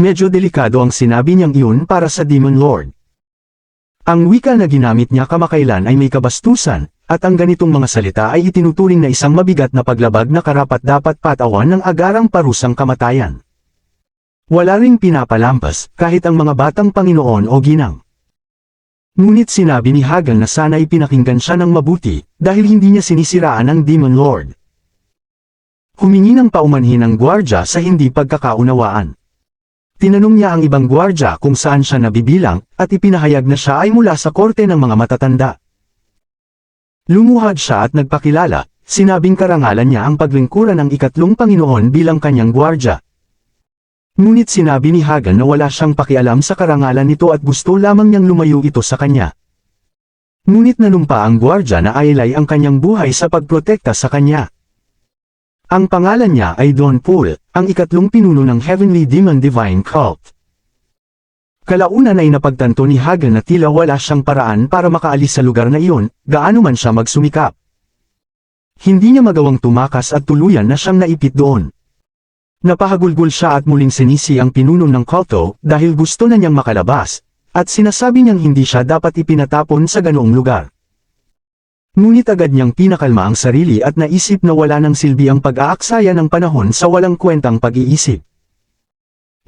Medyo delikado ang sinabi niyang iyon para sa Demon Lord. Ang wika na ginamit niya kamakailan ay may kabastusan, at ang ganitong mga salita ay itinuturing na isang mabigat na paglabag na karapat dapat patawan ng agarang parusang kamatayan. Wala ring pinapalampas, kahit ang mga batang Panginoon o ginang. Ngunit sinabi ni Hagan na sana ipinakinggan siya ng mabuti, dahil hindi niya sinisiraan ang Demon Lord. Humingi ng paumanhin ang gwardya sa hindi pagkakaunawaan. Tinanong niya ang ibang gwardya kung saan siya nabibilang, at ipinahayag na siya ay mula sa korte ng mga matatanda. Lumuhad siya at nagpakilala, sinabing karangalan niya ang paglingkuran ng ikatlong Panginoon bilang kanyang gwardya. Ngunit sinabi ni Hagan na wala siyang pakialam sa karangalan nito at gusto lamang niyang lumayo ito sa kanya. Ngunit nanumpa ang gwardya na ailay ang kanyang buhay sa pagprotekta sa kanya. Ang pangalan niya ay Don Pool, ang ikatlong pinuno ng Heavenly Demon Divine Cult. Kalaunan ay napagtanto ni Hagan na tila wala siyang paraan para makaalis sa lugar na iyon, gaano man siya magsumikap. Hindi niya magawang tumakas at tuluyan na siyang naipit doon. Napahagulgol siya at muling sinisi ang pinuno ng kulto dahil gusto na niyang makalabas, at sinasabi niyang hindi siya dapat ipinatapon sa ganoong lugar. Ngunit agad niyang pinakalma ang sarili at naisip na wala ng silbi ang pag-aaksaya ng panahon sa walang kwentang pag-iisip.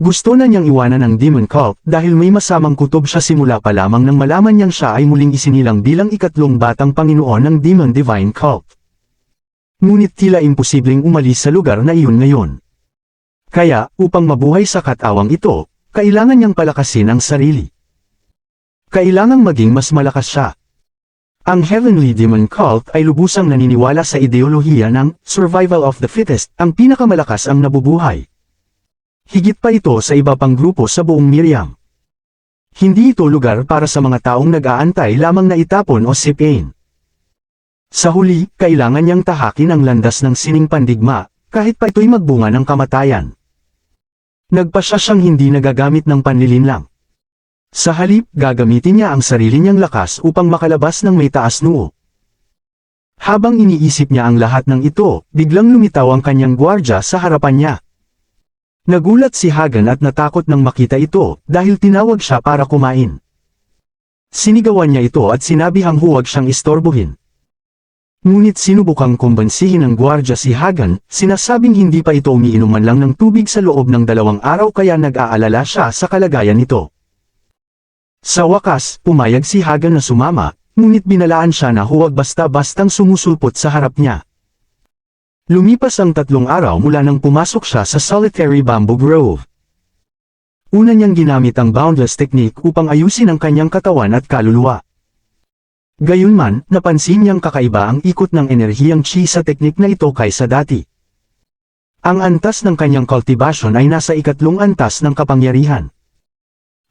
Gusto na niyang iwanan ang Demon Cult dahil may masamang kutob siya simula pa lamang nang malaman niyang siya ay muling isinilang bilang ikatlong batang Panginoon ng Demon Divine Cult. Ngunit tila imposibleng umalis sa lugar na iyon ngayon. Kaya, upang mabuhay sa katawang ito, kailangan niyang palakasin ang sarili. Kailangang maging mas malakas siya. Ang Heavenly Demon Cult ay lubusang naniniwala sa ideolohiya ng survival of the fittest, ang pinakamalakas ang nabubuhay. Higit pa ito sa iba pang grupo sa buong Miriam. Hindi ito lugar para sa mga taong nag-aantay lamang na itapon o sipin. Sa huli, kailangan niyang tahakin ang landas ng sining pandigma, kahit pa ito'y magbunga ng kamatayan. Nagpasya siyang hindi nagagamit ng panlilinlang. Sa halip, gagamitin niya ang sarili niyang lakas upang makalabas ng may taas noo. Habang iniisip niya ang lahat ng ito, biglang lumitaw ang kanyang gwardya sa harapan niya. Nagulat si Hagan at natakot nang makita ito, dahil tinawag siya para kumain. Sinigawan niya ito at sinabihang huwag siyang istorbohin. Ngunit sinubukang kumbansihin ng gwardya si Hagan, sinasabing hindi pa ito umiinom man lang ng tubig sa loob ng dalawang araw kaya nag-aalala siya sa kalagayan nito. Sa wakas, pumayag si Hagan na sumama, ngunit binalaan siya na huwag basta-bastang sumusulpot sa harap niya. Lumipas ang tatlong araw mula nang pumasok siya sa solitary bamboo grove. Una niyang ginamit ang boundless technique upang ayusin ang kanyang katawan at kaluluwa. Gayunman, napansin niyang kakaiba ang ikot ng enerhiyang chi sa teknik na ito kaysa dati. Ang antas ng kanyang cultivation ay nasa ikatlong antas ng kapangyarihan.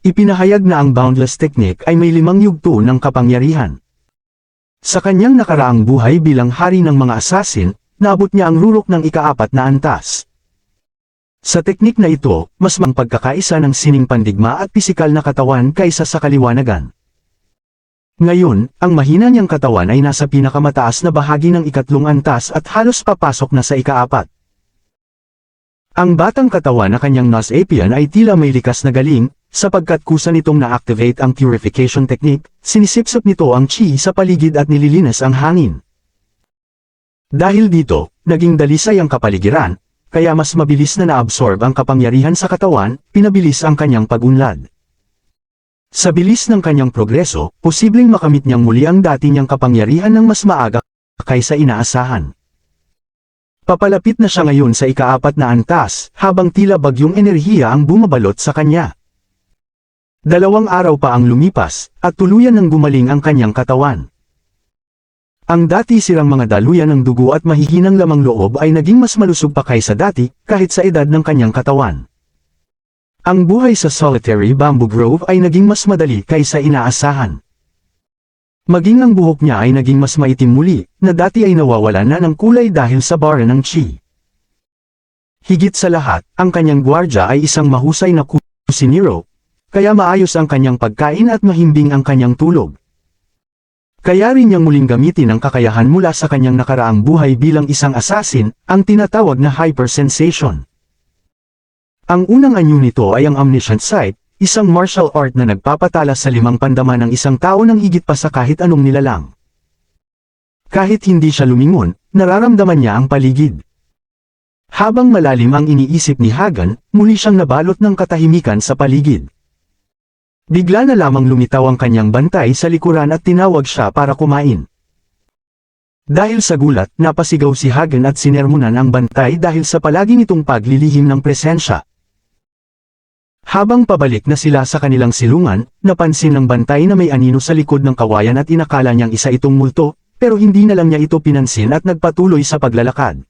Ipinahayag na ang boundless technique ay may limang yugto ng kapangyarihan. Sa kanyang nakaraang buhay bilang hari ng mga assassin, naabot niya ang rurok ng ikaapat na antas. Sa teknik na ito, mas mang pagkakaisa ng sining pandigma at pisikal na katawan kaysa sa kaliwanagan. Ngayon, ang mahina niyang katawan ay nasa pinakamataas na bahagi ng ikatlong antas at halos papasok na sa ikaapat. Ang batang katawan na kanyang Nas Apian ay tila may likas na galing, sapagkat kusa nitong na-activate ang purification technique, sinisipsip nito ang chi sa paligid at nililinis ang hangin. Dahil dito, naging dalisay ang kapaligiran, kaya mas mabilis na naabsorb ang kapangyarihan sa katawan, pinabilis ang kanyang pagunlad. Sa bilis ng kanyang progreso, posibleng makamit niyang muli ang dati niyang kapangyarihan ng mas maaga kaysa inaasahan. Papalapit na siya ngayon sa ikaapat na antas, habang tila bagyong enerhiya ang bumabalot sa kanya. Dalawang araw pa ang lumipas, at tuluyan ng gumaling ang kanyang katawan. Ang dati sirang mga daluyan ng dugo at mahihinang lamang loob ay naging mas malusog pa kaysa dati, kahit sa edad ng kanyang katawan. Ang buhay sa solitary bamboo grove ay naging mas madali kaysa inaasahan. Maging ang buhok niya ay naging mas maitim muli, na dati ay nawawala na ng kulay dahil sa bara ng chi. Higit sa lahat, ang kanyang gwardya ay isang mahusay na kusinero, kaya maayos ang kanyang pagkain at mahimbing ang kanyang tulog. Kaya rin niyang muling gamitin ang kakayahan mula sa kanyang nakaraang buhay bilang isang assassin, ang tinatawag na hypersensation. Ang unang anyo nito ay ang Omniscient Sight, isang martial art na nagpapatala sa limang pandama ng isang tao ng higit pa sa kahit anong nilalang. Kahit hindi siya lumingon, nararamdaman niya ang paligid. Habang malalim ang iniisip ni Hagan, muli siyang nabalot ng katahimikan sa paligid. Bigla na lamang lumitaw ang kanyang bantay sa likuran at tinawag siya para kumain. Dahil sa gulat, napasigaw si Hagen at sinermonan ang bantay dahil sa palagi nitong paglilihim ng presensya. Habang pabalik na sila sa kanilang silungan, napansin ng bantay na may anino sa likod ng kawayan at inakala niyang isa itong multo, pero hindi na lang niya ito pinansin at nagpatuloy sa paglalakad.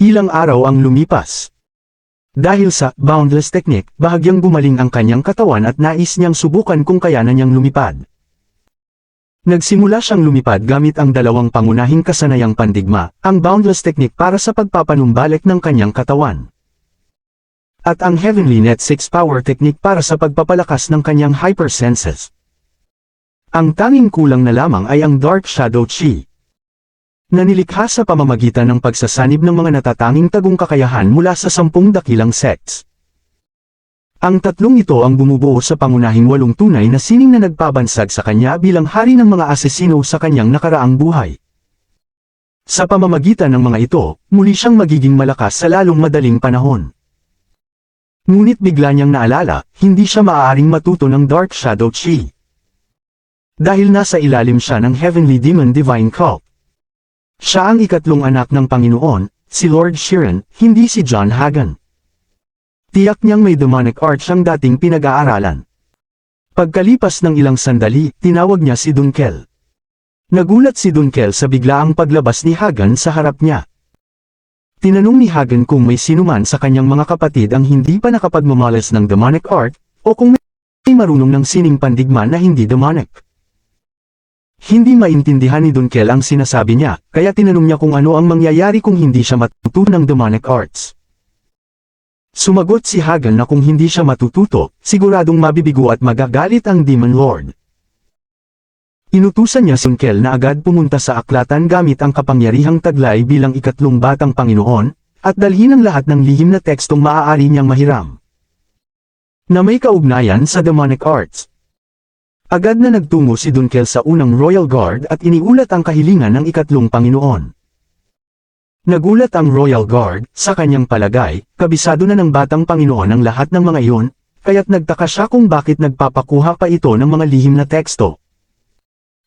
Ilang araw ang lumipas. Dahil sa boundless technique, bahagyang gumaling ang kanyang katawan at nais niyang subukan kung kayanan niyang lumipad. Nagsimula siyang lumipad gamit ang dalawang pangunahing kasanayang pandigma, ang boundless technique para sa pagpapanumbalik ng kanyang katawan. At ang Heavenly Net 6 Power Technique para sa pagpapalakas ng kanyang hypersenses. Ang tanging kulang na lamang ay ang Dark Shadow Chi. Na nilikha sa pamamagitan ng pagsasanib ng mga natatanging tagong kakayahan mula sa sampung dakilang sects. Ang tatlong ito ang bumubuo sa pangunahing walong tunay na sining na nagpabansag sa kanya bilang hari ng mga asesino sa kanyang nakaraang buhay. Sa pamamagitan ng mga ito, muli siyang magiging malakas sa lalong madaling panahon. Ngunit bigla niyang naalala, hindi siya maaaring matuto ng Dark Shadow Chi. Dahil nasa ilalim siya ng Heavenly Demon Divine Cult. Siya ang ikatlong anak ng Panginoon, si Lord Sheeran, hindi si John Hagan. Tiyak niyang may demonic art siyang dating pinag-aaralan. Pagkalipas ng ilang sandali, tinawag niya si Dunkel. Nagulat si Dunkel sa biglaang paglabas ni Hagan sa harap niya. Tinanong ni Hagan kung may sinuman sa kanyang mga kapatid ang hindi pa nakapagmamalas ng demonic art, o kung may marunong ng sining pandigma na hindi demonic. Hindi maintindihan ni Dunkel ang sinasabi niya, kaya tinanong niya kung ano ang mangyayari kung hindi siya matuto ng demonic arts. Sumagot si Hagan na kung hindi siya matututo, siguradong mabibigo at magagalit ang Demon Lord. Inutusan niya si Dunkel na agad pumunta sa aklatan gamit ang kapangyarihang taglay bilang ikatlong batang Panginoon, at dalhin ang lahat ng lihim na tekstong maaari niyang mahiram. Na may kaugnayan sa demonic arts. Agad na nagtungo si Dunkel sa unang Royal Guard at iniulat ang kahilingan ng ikatlong Panginoon. Nagulat ang Royal Guard, sa kanyang palagay, kabisado na ng batang Panginoon ang lahat ng mga iyon, kaya't nagtaka siya kung bakit nagpapakuha pa ito ng mga lihim na teksto.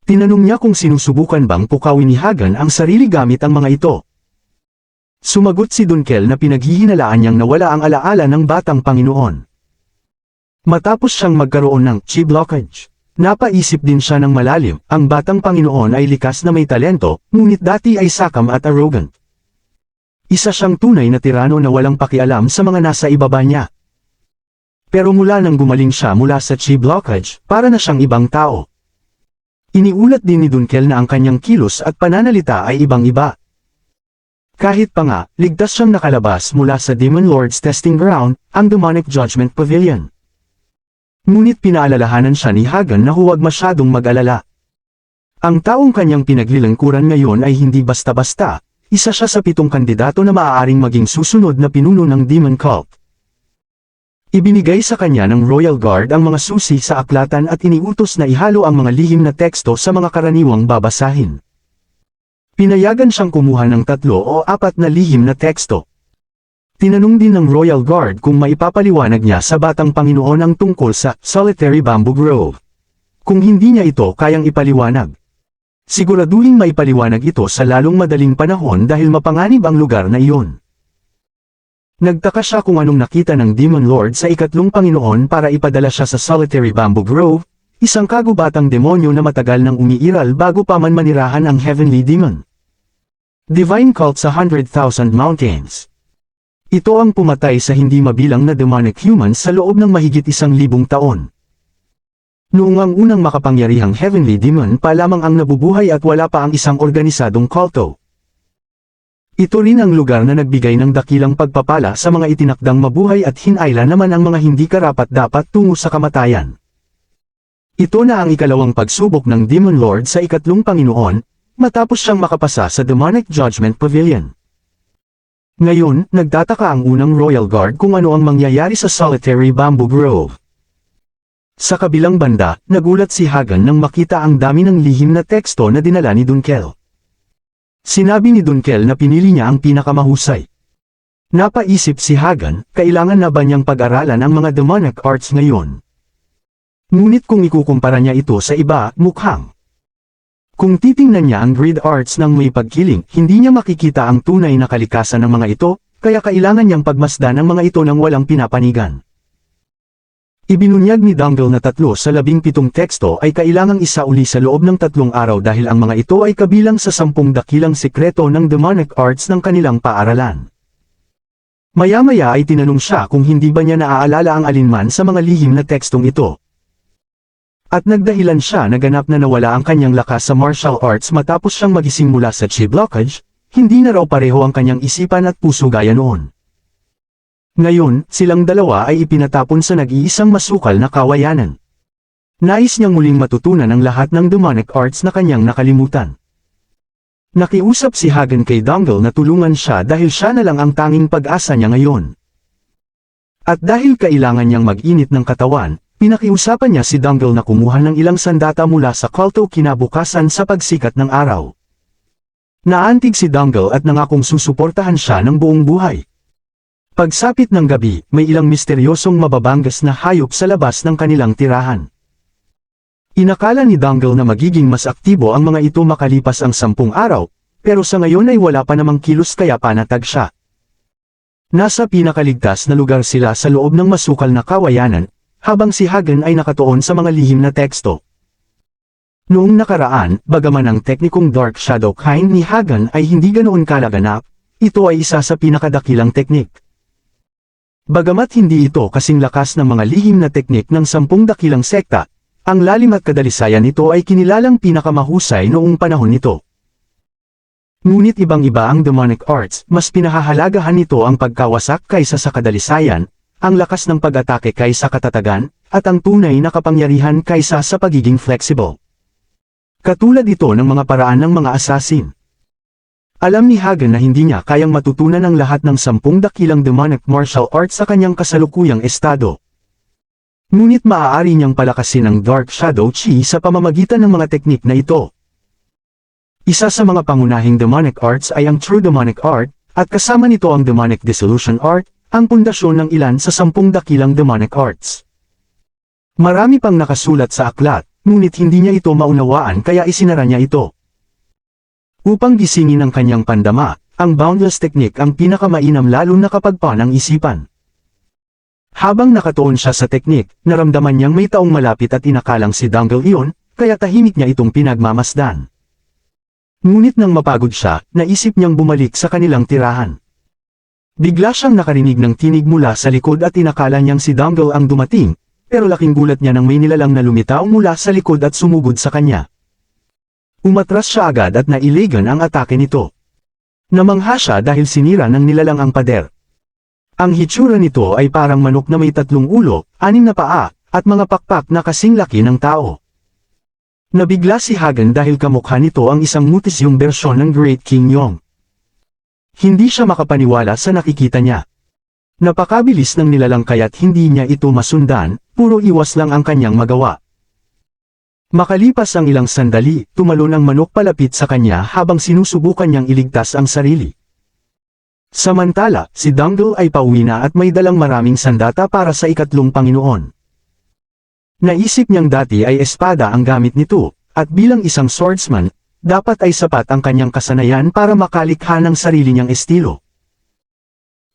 Tinanong niya kung sinusubukan bang pukawin ni Hagan ang sarili gamit ang mga ito. Sumagot si Dunkel na pinaghihinalaan niyang nawala ang alaala ng batang Panginoon. Matapos siyang magkaroon ng chi blockage, napaisip din siya ng malalim, ang batang Panginoon ay likas na may talento, ngunit dati ay sakam at arrogant. Isa siyang tunay na tirano na walang pakialam sa mga nasa ibaba niya. Pero mula nang gumaling siya mula sa chi blockage, para na siyang ibang tao. Iniulat din ni Dunkel na ang kanyang kilos at pananalita ay ibang-iba. Kahit pa nga, ligtas siyang nakalabas mula sa Demon Lord's Testing Ground, ang Demonic Judgment Pavilion. Ngunit pinaalalahanan siya ni Hagan na huwag masyadong mag-alala. Ang taong kanyang pinaglilangkuran ngayon ay hindi basta-basta, isa siya sa pitong kandidato na maaaring maging susunod na pinuno ng Demon Cult. Ibinigay sa kanya ng Royal Guard ang mga susi sa aklatan at iniutos na ihalo ang mga lihim na teksto sa mga karaniwang babasahin. Pinayagan siyang kumuha ng tatlo o apat na lihim na teksto. Tinanong din ng Royal Guard kung maipapaliwanag niya sa Batang Panginoon ang tungkol sa Solitary Bamboo Grove. Kung hindi niya ito kayang ipaliwanag. Siguraduhin maipaliwanag ito sa lalong madaling panahon dahil mapanganib ang lugar na iyon. Nagtaka siya kung anong nakita ng Demon Lord sa ikatlong Panginoon para ipadala siya sa Solitary Bamboo Grove, isang kagubatang demonyo na matagal nang umiiral bago pa man manirahan ang Heavenly Demon. Divine Cult sa 100,000 Mountains Ito ang pumatay sa hindi mabilang na demonic humans sa loob ng mahigit isang libong taon. Noong ang unang makapangyarihang Heavenly Demon pa lamang ang nabubuhay at wala pa ang isang organisadong kulto. Ito rin ang lugar na nagbigay ng dakilang pagpapala sa mga itinakdang mabuhay at hinayla naman ang mga hindi karapat-dapat tungo sa kamatayan. Ito na ang ikalawang pagsubok ng Demon Lord sa ikatlong Panginoon, matapos siyang makapasa sa Demonic Judgment Pavilion. Ngayon, nagtataka ang unang Royal Guard kung ano ang mangyayari sa Solitary Bamboo Grove. Sa kabilang banda, nagulat si Hagan nang makita ang dami ng lihim na teksto na dinala ni Dunkel. Sinabi ni Dunkel na pinili niya ang pinakamahusay. Napaisip si Hagan, kailangan na ba niyang pag-aralan ang mga demonic arts ngayon? Ngunit kung ikukumpara niya ito sa iba, mukhang. Kung titingnan niya ang grid arts ng may pagkiling, hindi niya makikita ang tunay na kalikasan ng mga ito, kaya kailangan niyang pagmasdan ang mga ito ng walang pinapanigan. Ibinunyag ni Dangle na tatlo sa labing pitong teksto ay kailangang isauli sa loob ng tatlong araw dahil ang mga ito ay kabilang sa sampung dakilang sekreto ng demonic arts ng kanilang paaralan. Maya-maya ay tinanong siya kung hindi ba niya naaalala ang alinman sa mga lihim na tekstong ito. At nagdahilan siya na ganap na nawala ang kanyang lakas sa martial arts matapos siyang magising mula sa chi blockage, hindi na raw pareho ang kanyang isipan at puso gaya noon. Ngayon, silang dalawa ay ipinatapon sa nag-iisang masukal na kawayanan. Nais niyang muling matutunan ang lahat ng demonic arts na kanyang nakalimutan. Nakiusap si Hagen kay Dangle na tulungan siya dahil siya na lang ang tanging pag-asa niya ngayon. At dahil kailangan niyang mag-init ng katawan, Pinakiusapan niya si Dangle na kumuha ng ilang sandata mula sa kulto kinabukasan sa pagsikat ng araw. Naantig si Dangle at nangakong susuportahan siya ng buong buhay. Pagsapit ng gabi, may ilang misteryosong mababangas na hayop sa labas ng kanilang tirahan. Inakala ni Dangle na magiging mas aktibo ang mga ito makalipas ang sampung araw, pero sa ngayon ay wala pa namang kilos kaya panatag siya. Nasa pinakaligtas na lugar sila sa loob ng masukal na kawayanan, habang si Hagen ay nakatuon sa mga lihim na teksto. Noong nakaraan, bagaman ang teknikong Dark Shadow kind ni Hagen ay hindi ganoon kalaganap, ito ay isa sa pinakadakilang teknik. Bagamat hindi ito kasing lakas ng mga lihim na teknik ng sampung dakilang sekta, ang lalim at kadalisayan nito ay kinilalang pinakamahusay noong panahon nito. Ngunit ibang-iba ang demonic arts, mas pinahahalagahan nito ang pagkawasak kaysa sa kadalisayan, ang lakas ng pag-atake kaysa katatagan, at ang tunay na kapangyarihan kaysa sa pagiging flexible. Katulad ito ng mga paraan ng mga assassin. Alam ni Hagen na hindi niya kayang matutunan ang lahat ng sampung dakilang demonic martial arts sa kanyang kasalukuyang estado. Ngunit maaari niyang palakasin ang Dark Shadow Chi sa pamamagitan ng mga teknik na ito. Isa sa mga pangunahing demonic arts ay ang True Demonic Art, at kasama nito ang Demonic Dissolution Art, ang pundasyon ng ilan sa sampung dakilang demonic arts. Marami pang nakasulat sa aklat, ngunit hindi niya ito maunawaan kaya isinara niya ito. Upang gisingin ang kanyang pandama, ang boundless technique ang pinakamainam lalo na kapag panang isipan. Habang nakatuon siya sa teknik, naramdaman niyang may taong malapit at inakalang si Dangle iyon, kaya tahimik niya itong pinagmamasdan. Ngunit nang mapagod siya, naisip niyang bumalik sa kanilang tirahan. Bigla siyang nakarinig ng tinig mula sa likod at inakala niyang si Dangle ang dumating, pero laking gulat niya nang may nilalang na lumitaw mula sa likod at sumugod sa kanya. Umatras siya agad at nailigan ang atake nito. Namangha siya dahil sinira ng nilalang ang pader. Ang hitsura nito ay parang manok na may tatlong ulo, anim na paa, at mga pakpak na kasing laki ng tao. Nabigla si Hagen dahil kamukha nito ang isang mutisyong bersyon ng Great King Yong. Hindi siya makapaniwala sa nakikita niya. Napakabilis ng nilalang kaya't hindi niya ito masundan, puro iwas lang ang kanyang magawa. Makalipas ang ilang sandali, tumalon ang manok palapit sa kanya habang sinusubukan niyang iligtas ang sarili. Samantala, si Dangle ay pauwi na at may dalang maraming sandata para sa ikatlong Panginoon. Naisip niyang dati ay espada ang gamit nito, at bilang isang swordsman, dapat ay sapat ang kanyang kasanayan para makalikha ng sarili niyang estilo.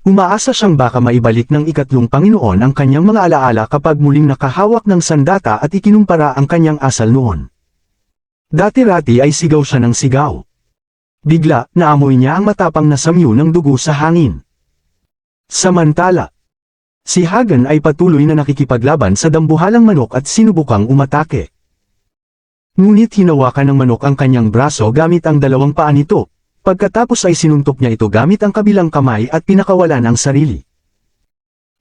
Umaasa siyang baka maibalik ng ikatlong Panginoon ang kanyang mga alaala kapag muling nakahawak ng sandata at ikinumpara ang kanyang asal noon. Dati-rati ay sigaw siya ng sigaw. Bigla, naamoy niya ang matapang na samyo ng dugo sa hangin. Samantala, si Hagen ay patuloy na nakikipaglaban sa dambuhalang manok at sinubukang umatake. Ngunit hinawakan ng manok ang kanyang braso gamit ang dalawang paa nito. Pagkatapos ay sinuntok niya ito gamit ang kabilang kamay at pinakawalan ang sarili.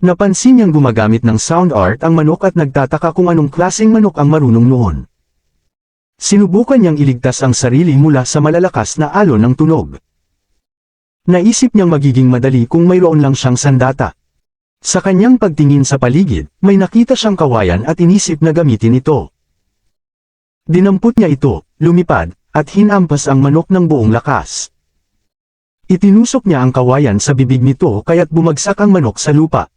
Napansin niyang gumagamit ng sound art ang manok at nagtataka kung anong klaseng manok ang marunong noon. Sinubukan niyang iligtas ang sarili mula sa malalakas na alon ng tunog. Naisip niyang magiging madali kung mayroon lang siyang sandata. Sa kanyang pagtingin sa paligid, may nakita siyang kawayan at inisip na gamitin ito. Dinampot niya ito, lumipad, at hinampas ang manok ng buong lakas. Itinusok niya ang kawayan sa bibig nito kaya't bumagsak ang manok sa lupa.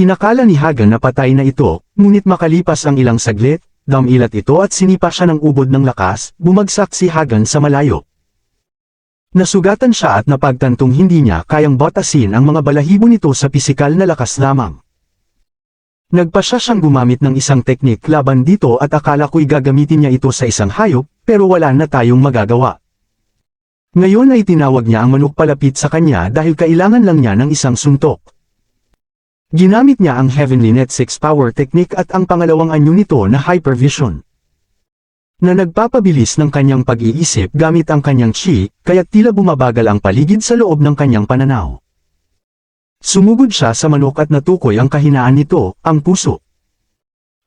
Inakala ni Hagan na patay na ito, ngunit makalipas ang ilang saglit, damilat ito at sinipa siya ng ubod ng lakas, bumagsak si Hagan sa malayo. Nasugatan siya at napagtantong hindi niya kayang batasin ang mga balahibo nito sa pisikal na lakas lamang. Nagpasya siyang gumamit ng isang teknik laban dito at akala ko'y gagamitin niya ito sa isang hayop, pero wala na tayong magagawa. Ngayon ay tinawag niya ang manok palapit sa kanya dahil kailangan lang niya ng isang suntok. Ginamit niya ang Heavenly Net 6 Power Technique at ang pangalawang anyo nito na Hypervision na nagpapabilis ng kanyang pag-iisip gamit ang kanyang chi, kaya tila bumabagal ang paligid sa loob ng kanyang pananaw. Sumugod siya sa manok at natukoy ang kahinaan nito, ang puso.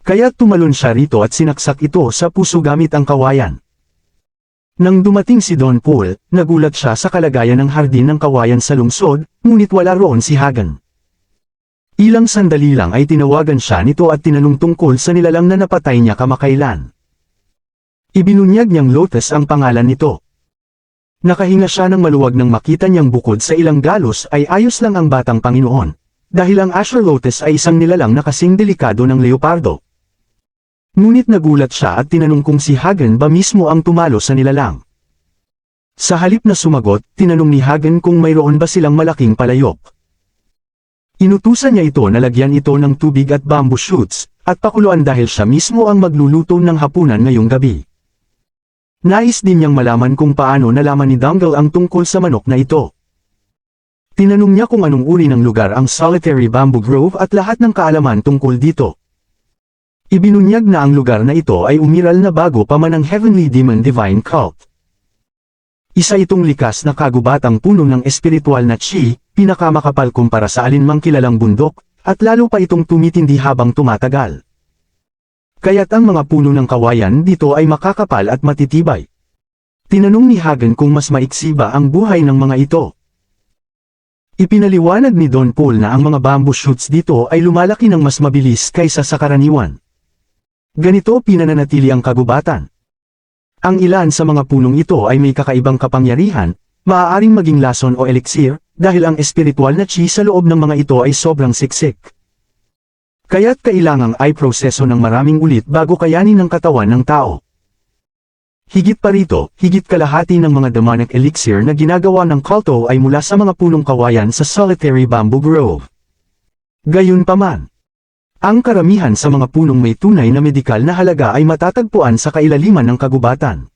Kaya tumalon siya rito at sinaksak ito sa puso gamit ang kawayan. Nang dumating si Don Paul, nagulat siya sa kalagayan ng hardin ng kawayan sa lungsod, ngunit wala roon si Hagan. Ilang sandali lang ay tinawagan siya nito at tinanong tungkol sa nilalang na napatay niya kamakailan. Ibinunyag niyang Lotus ang pangalan nito. Nakahinga siya ng maluwag nang makita niyang bukod sa ilang galos ay ayos lang ang batang Panginoon, dahil ang Asher Lotus ay isang nilalang na kasing delikado ng leopardo. Ngunit nagulat siya at tinanong kung si Hagen ba mismo ang tumalo sa nilalang. Sa halip na sumagot, tinanong ni Hagen kung mayroon ba silang malaking palayok. Inutusan niya ito na lagyan ito ng tubig at bamboo shoots, at pakuluan dahil siya mismo ang magluluto ng hapunan ngayong gabi. Nais din niyang malaman kung paano nalaman ni Dangle ang tungkol sa manok na ito. Tinanong niya kung anong uri ng lugar ang Solitary Bamboo Grove at lahat ng kaalaman tungkol dito. Ibinunyag na ang lugar na ito ay umiral na bago pa man ang Heavenly Demon Divine Cult. Isa itong likas na kagubatang puno ng espiritual na chi, pinakamakapal kumpara sa alinmang kilalang bundok, at lalo pa itong tumitindi habang tumatagal. Kaya't ang mga puno ng kawayan dito ay makakapal at matitibay. Tinanong ni Hagen kung mas maiksi ba ang buhay ng mga ito. Ipinaliwanag ni Don Paul na ang mga bamboo shoots dito ay lumalaki ng mas mabilis kaysa sa karaniwan. Ganito pinananatili ang kagubatan. Ang ilan sa mga punong ito ay may kakaibang kapangyarihan, maaaring maging lason o elixir, dahil ang espiritual na chi sa loob ng mga ito ay sobrang siksik. Kaya't kailangang ay proseso ng maraming ulit bago kayanin ng katawan ng tao. Higit pa rito, higit kalahati ng mga demonic elixir na ginagawa ng culto ay mula sa mga punong kawayan sa solitary bamboo grove. Gayunpaman, ang karamihan sa mga punong may tunay na medikal na halaga ay matatagpuan sa kailaliman ng kagubatan.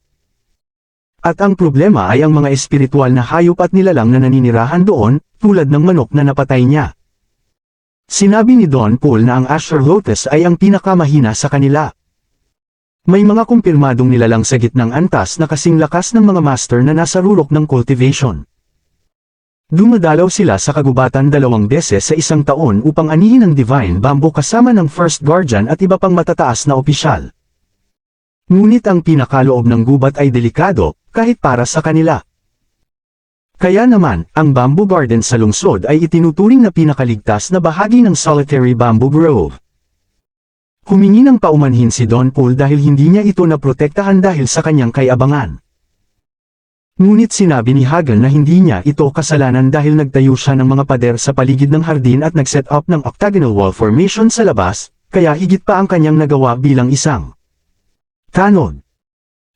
At ang problema ay ang mga espiritual na hayop at nilalang na naninirahan doon, tulad ng manok na napatay niya. Sinabi ni Don Paul na ang Asher Lotus ay ang pinakamahina sa kanila. May mga kumpirmadong nilalang sa gitnang antas na kasing lakas ng mga master na nasa rurok ng cultivation. Dumadalaw sila sa kagubatan dalawang beses sa isang taon upang anihin ang Divine Bamboo kasama ng First Guardian at iba pang matataas na opisyal. Ngunit ang pinakaloob ng gubat ay delikado, kahit para sa kanila. Kaya naman, ang bamboo garden sa lungsod ay itinuturing na pinakaligtas na bahagi ng solitary bamboo grove. Humingi ng paumanhin si Don Paul dahil hindi niya ito naprotektahan dahil sa kanyang kayabangan. Ngunit sinabi ni Hagen na hindi niya ito kasalanan dahil nagtayo siya ng mga pader sa paligid ng hardin at nag-set up ng octagonal wall formation sa labas, kaya higit pa ang kanyang nagawa bilang isang tanod.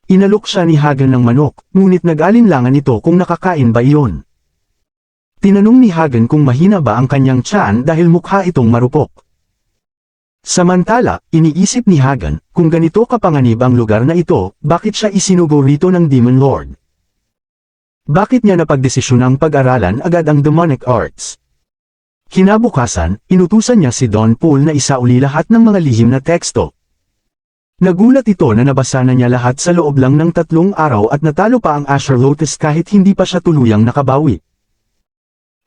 Inalok siya ni Hagen ng manok, ngunit nag-alinlangan ito kung nakakain ba iyon. Tinanong ni Hagen kung mahina ba ang kanyang tiyan dahil mukha itong marupok. Samantala, iniisip ni Hagen, kung ganito kapanganib ang lugar na ito, bakit siya isinugo rito ng Demon Lord? Bakit niya napagdesisyon ang pag-aralan agad ang demonic arts? Kinabukasan, inutusan niya si Don Paul na isauli lahat ng mga lihim na teksto, Nagulat ito na nabasa na niya lahat sa loob lang ng tatlong araw at natalo pa ang Asher Lotus kahit hindi pa siya tuluyang nakabawi.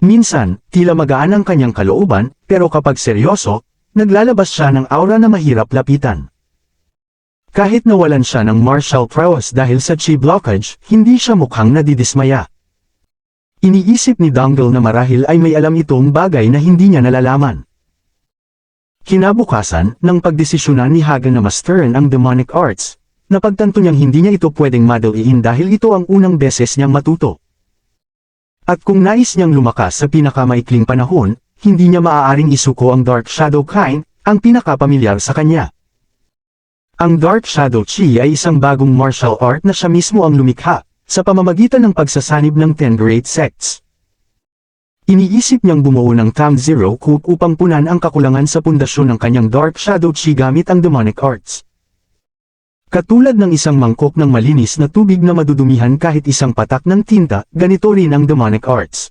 Minsan, tila magaan ang kanyang kalooban, pero kapag seryoso, naglalabas siya ng aura na mahirap lapitan. Kahit nawalan siya ng martial prowess dahil sa chi blockage, hindi siya mukhang nadidismaya. Iniisip ni Dangle na marahil ay may alam itong bagay na hindi niya nalalaman. Kinabukasan, nang pagdesisyonan ni Hagen na masterin ang demonic arts, napagtanto niyang hindi niya ito pwedeng madaliin dahil ito ang unang beses niyang matuto. At kung nais niyang lumakas sa pinakamaikling panahon, hindi niya maaaring isuko ang Dark Shadow Kind, ang pinakapamilyar sa kanya. Ang Dark Shadow Chi ay isang bagong martial art na siya mismo ang lumikha, sa pamamagitan ng pagsasanib ng Ten Great Sects. Iniisip niyang bumuo ng Tam Zero Coup upang punan ang kakulangan sa pundasyon ng kanyang Dark Shadow Chi gamit ang Demonic Arts. Katulad ng isang mangkok ng malinis na tubig na madudumihan kahit isang patak ng tinta, ganito rin ang Demonic Arts.